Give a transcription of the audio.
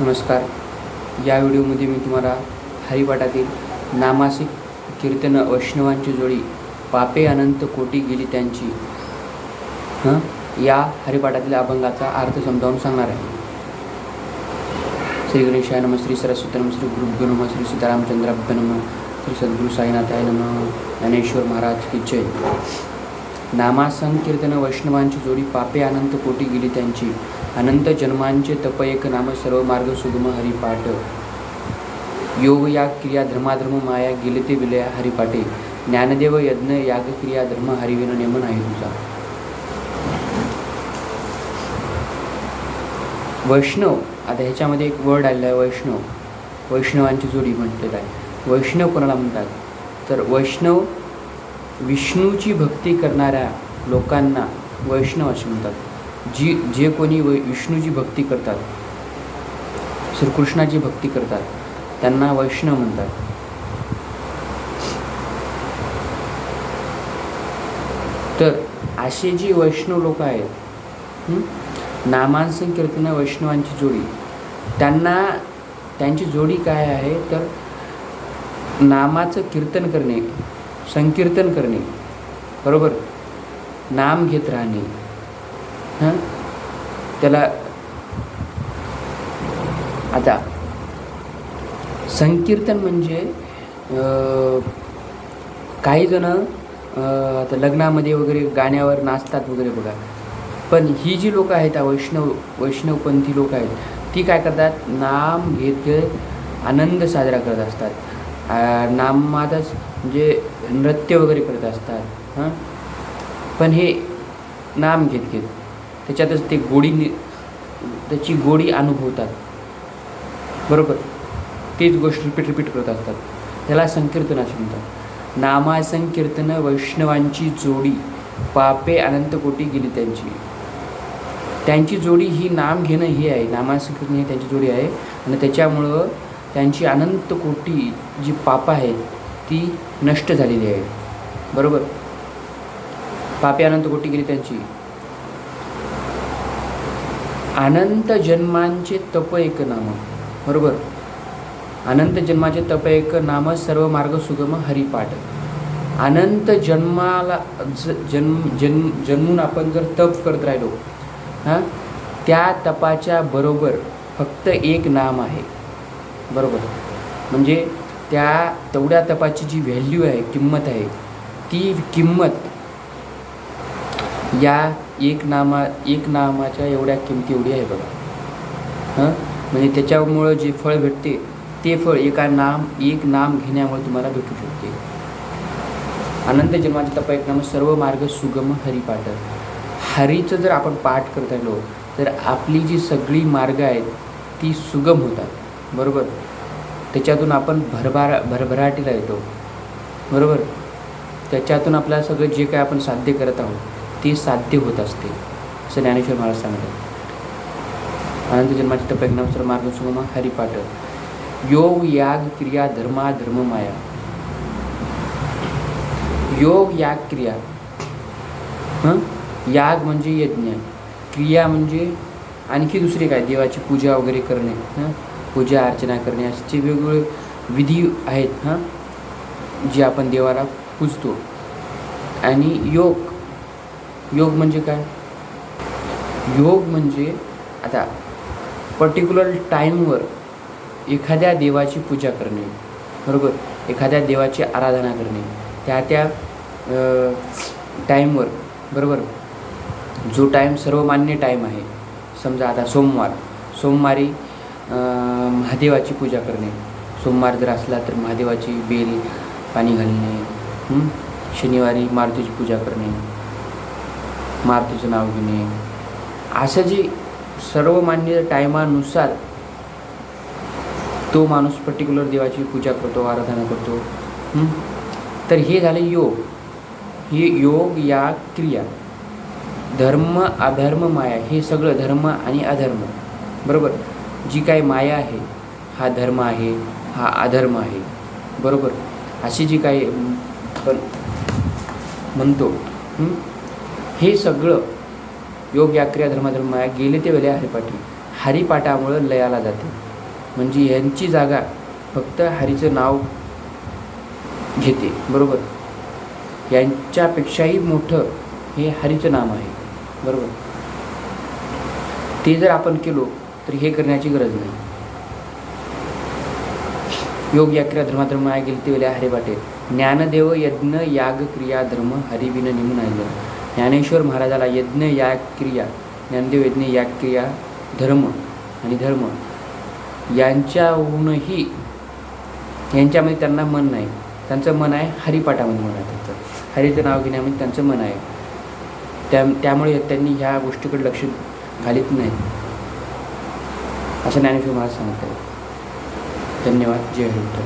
नमस्कार. या व्हिडिओमध्ये मी तुम्हाला हरिपाठातील नामासिक कीर्तन वैष्णवांची जोडी पापे अनंत कोटी गेली त्यांची हं? या हरिपाठातील अभंगाचा अर्थ समजावून सांगणार आहे. श्री गणेशाय नम श्री सरस्वती नम श्री गुरुभ्यो नम श्री सीतारामचंद्राभ्य नम श्री सद्गुरु साईनाथाय नम ज्ञानेश्वर महाराज की जय. नामासंकीर्तन वैष्णवांची जोडी पापे अनंत कोटी गेली त्यांची अनंत जन्मांचे तप एक नाम सर्व मार्ग सुगम हरिपाठ. योग या क्रिया धर्माधर्म माया गेले ते विलया हरिपाठे. ज्ञानदेव यज्ञ याग क्रिया धर्म हरिविन नेमन आहे तुझा. वैष्णव आता ह्याच्यामध्ये एक वर्ड आलेला आहे वैष्णव. वैष्णवांची जोडी म्हटलेलं आहे. वैष्णव कोणाला म्हणतात? तर वैष्णव विष्णूची भक्ती करणाऱ्या लोकांना वैष्णव असे म्हणतात. जी जे कोणी वै विष्णूची भक्ती करतात श्रीकृष्णाची भक्ती करतात त्यांना वैष्णव म्हणतात. तर असे जी वैष्णव लोक आहेत हं, नामांसन कीर्तन वैष्णवांची जोडी. त्यांना त्यांची जोडी काय आहे? तर नामाचं कीर्तन करणे संकीर्तन करणे. बरोबर? नाम घेत राहणे. हां? त्याला आता संकीर्तन म्हणजे काही जण आता लग्नामध्ये वगैरे गाण्यावर नाचतात वगैरे बघा. पण ही जी लोकं आहेत वैष्णव वैष्णवपंथी लोक आहेत ती काय करतात? नाम घेत घेत आनंद साजरा करत असतात. नामातच म्हणजे नृत्य वगैरे करत असतात. हां? पण हे नाम घेत घेत. त्याच्यातच ते गोडी त्याची गोडी अनुभवतात. बरोबर? तीच गोष्ट रिपीट रिपीट करत असतात. त्याला संकीर्तन असे म्हणतात. नामासंकीर्तन वैष्णवांची जोडी पापे अनंत कोटी गेली त्यांची. त्यांची जोडी ही नाम घेणं ही आहे. नामासंकीर्तन ही त्यांची जोडी आहे. आणि त्याच्यामुळं त्यांची अनंत कोटी जी पापं आहेत ती नष्ट झालेली आहे. बरोबर? पापे अनंत कोटी गेली त्यांची. अनंत जन्मांचे तप एक नाम. बरोबर? अनंत जन्माचे तप एक नाम सर्व मार्ग सुगम हरिपाठ. अनंत जन्माला ज जन्म जन्म जन्मून आपण जर तप करत राहिलो हां त्या तपाच्या बरोबर फक्त एक नाम आहे. बरोबर? म्हणजे त्या तेवढ्या तपाची जी व्हॅल्यू आहे किंमत आहे ती किंमत या एक नामा एक नामाच्या एवढ्या किमती एवढी आहे बघा. हां? म्हणजे त्याच्यामुळं जे फळ भेटते ते फळ एका नाम एक नाम घेण्यामुळे तुम्हाला भेटू शकते. अनंत जन्माचे तप एक नाम सर्व मार्ग सुगम हरिपाठ हरीचं जर आपण पाठ करत आलो तर आपली जी सगळी मार्ग आहेत ती सुगम होतात. बरोबर? त्याच्यातून आपण भरभारा भरभराटीला येतो. बरोबर? त्याच्यातून आपल्याला सगळं जे काय आपण साध्य करत आहोत ते साध्य होत असते असं ज्ञानेश्वर महाराज सांगतात. अनंत जन्माचे तप मार्ग सुगमा हरिपाठ. योग याग क्रिया धर्मा धर्म माया. योग याग क्रिया. हं? याग म्हणजे यज्ञ क्रिया म्हणजे आणखी दुसरी काय? देवाची पूजा वगैरे करणे हां? पूजा अर्चना करणे असे वेगवेगळे विधी आहेत हां? जे आपण देवाला पूजतो. आणि योग योग म्हणजे काय? योग म्हणजे आता पर्टिक्युलर टाईमवर एखाद्या देवाची पूजा करणे बरोबर? एखाद्या देवाची आराधना करणे. त्या त्या टाईमवर बरोबर? जो टाईम सर्वमान्य टाईम आहे समजा आता सोमवार सोमवारी महादेवाची पूजा करणे. सोमवार जर असला तर महादेवाची बेल पाणी घालणे शनिवारी मारुतीची पूजा करणे. मारुतीचं नाव घेणे. असं जे सर्वमान्य टायमानुसार तो माणूस पर्टिक्युलर देवाची पूजा करतो आराधना करतो तर हे झाले योग. हे योग या क्रिया. धर्म अधर्म माया हे सगळं धर्म आणि अधर्म. बरोबर? जी काय माया आहे हा धर्म आहे हा अधर्म आहे. बरोबर? अशी जी काही अं, आपण म्हणतो हे सगळं योग या क्रिया धर्माधर्म माया गेले ते वेळे हरिपाठी. हरिपाठामुळं लयाला जाते. म्हणजे यांची जागा फक्त हरीचं नाव घेते. बरोबर? यांच्यापेक्षाही मोठं हे हरीचं नाम आहे. बरोबर? ते जर आपण केलो तर हे करण्याची गरज नाही. योग या क्रिया धर्माधर्म आहे. गेली ते वेळे हरिपाठे. ज्ञानदेव यज्ञ याग क्रिया धर्म हरिविन निमून आहे. ज्ञानेश्वर महाराजाला यज्ञ याग क्रिया ज्ञानदेव यज्ञ याग क्रिया धर्म आणि धर्म यांच्याहूनही यांच्यामध्ये त्यांना मन नाही. त्यांचं मन आहे हरिपाठामध्ये मन आहे त्यांचं. हरीचं नाव घेण्यामध्ये त्यांचं मन आहे. त्या त्यामुळे त्यांनी ह्या गोष्टीकडे लक्ष घालीत नाही. असं ज्ञानेश्वर महाराज सांगत आहेत धन्यवाद. जय हरिद्र